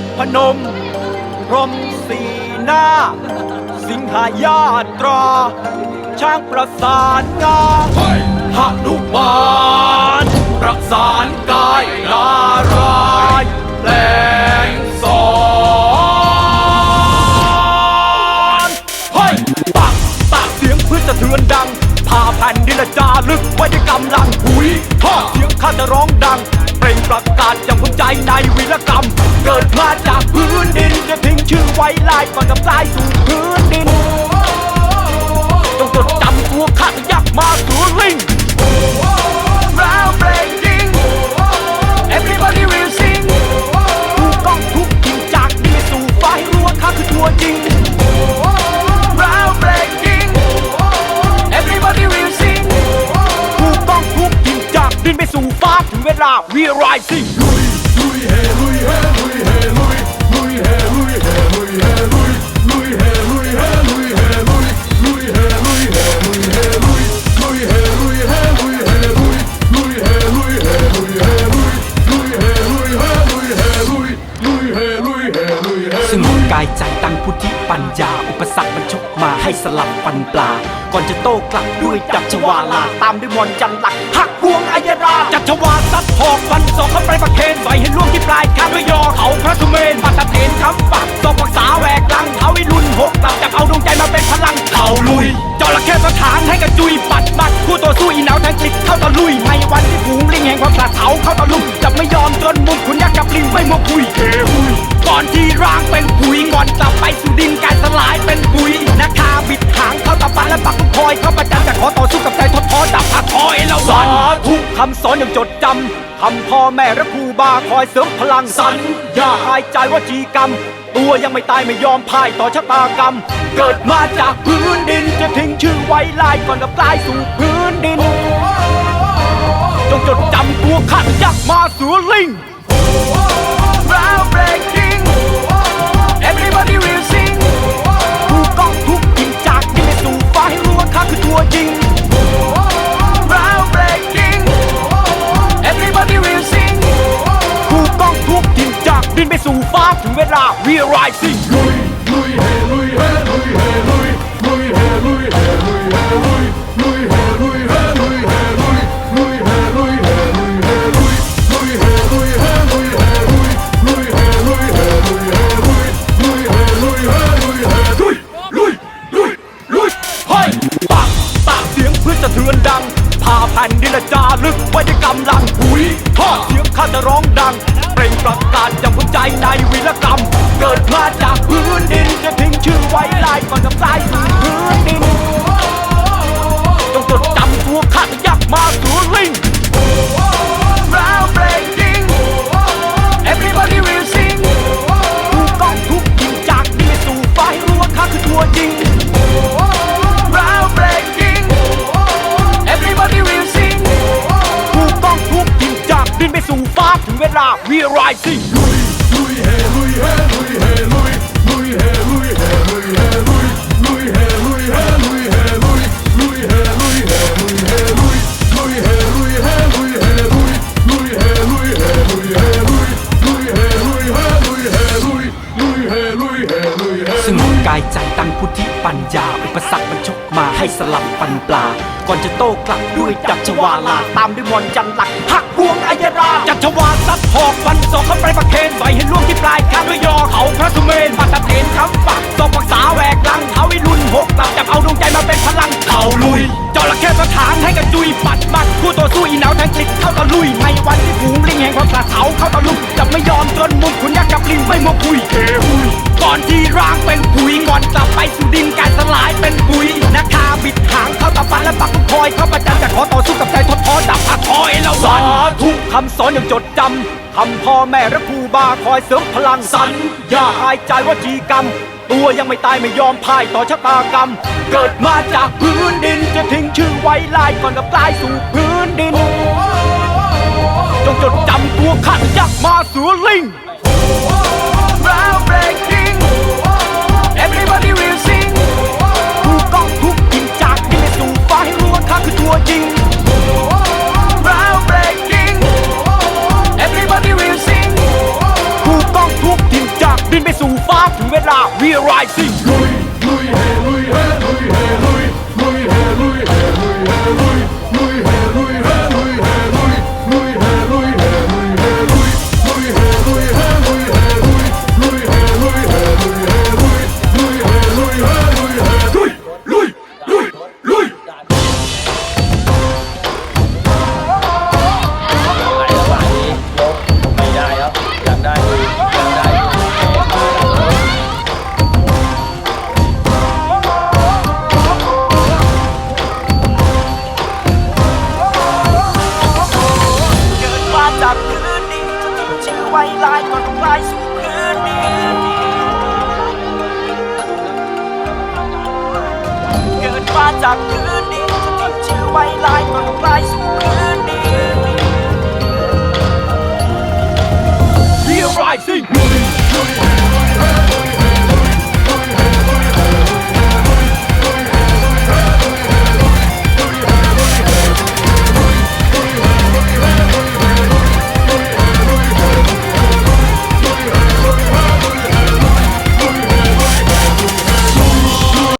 พพนม พรมสีหน้า สิงหายาตรา ช้างประสานงา ลายก่อนกับลายสู่พื้นดินต้องจดจำตัวข้าจะยักษ์มาสู่ลิง Round breaking Everybody will sing ผู้กล้องทุกยิงจากนี้สู่ฟ้าให้รู้ว่าข้าคือตัวจริง Round breaking Everybody will sing ผู้กล้องทุกยิงจากดินไปสู่ฟ้าถึงเวลา We rising ส ให้สลับฟันปลา ก่อนจะโต้กลับด้วยดับชวาลา ตามด้วยมอนจันหลักหักพวงอายราจักรวาซัดหอกฟันสองเข้าไปประเคนใส่ให้ล่วงที่ปลายคางด้วยยอเขาพระสุเมนปัตตะเถนคำปักศพปักษาแหวกลังเขาวิรุณหกกลับจับเอาดวงใจมาเป็นพลังเขาลุยจระเข้สถานให้กระจุยปัดบัดคู่ต่อสู้อีหนาวแทงกลิกเข้าตะลุยในวันที่ฝูงลิงแห่งความสาเผาเข้าตะลุมจะไม่ยอมจนมุมคุณยักษ์กับลิงไม่มัวคุย สอนอย่างจดจำทำพ่อแม่และครูบาคอยเสริมพลังสัญญาหายใจว่าจีกรรม ตัวยังไม่ตายไม่ยอมพ่ายต่อชะตากรรม เกิดมาจากพื้นดินจะทิ้งชื่อไว้ลายก่อนกับกลายสู่พื้นดิน จงจดจำตัวข้ายักษ์มาสู่ลิง Round break We rising ลุ ถึงเวลา We rising สงบกายใจตั้งพุทธิปัญญาอุปสรรคมันชกมาให้สลับฟันปลา ก่อนจะโต้กลับด้วยดับชวาลา ตามด้วยมอนจันหลักหักพวงอายราจักรวา หอกฟันศอกเข้าไปประเคนใส่ให้ล่วงที่ปลายคางด้วยยอเขาพระสุเมนปัตตะเถนคำปักศพปักษาแหวกลังเขาวิรุณหกกลับจับเอาดวงใจมาเป็นพลังเขาลุยจระเข้สถานให้กระจุยปัดบัดคู่ต่อสู้อีหนาวแทงกลิกเข้าตะลุยในวันที่ฝูงลิงแห่งความสาดเผาเข้าตะลุมจะไม่ยอมจนมุมคุณยักษ์กับลิงไม่มัวคุยเกหุยก่อนที่ร่างเป็นปุ๋ยก่อนกลับไปสู่ดินกายสลายเป็น คำสอนอย่างจดจำคำพ่อแม่และครูบาคอยเสริมพลังสัญญาหายใจว่าจีกรรม ตัวยังไม่ตายไม่ยอมพ่ายต่อชะตากรรม เกิดมาจากพื้นดินจะทิ้งชื่อไว้ลายก่อนกับกลายสู่พื้นดิน จงจดจำตัวข้ายักษ์มาสู่ลิง Ground breaking Everybody will sing ผู้กล้องทุกยิงจากดินไปสู่ฟ้าให้รู้ว่าข้าคือตัวจริง we are rising ระห ตายก่อนกลายสู่คืนนี้เกิดมาจากพื้นดินจะทิ้งชื่อไว้ลายก่อนกลายสู่คืน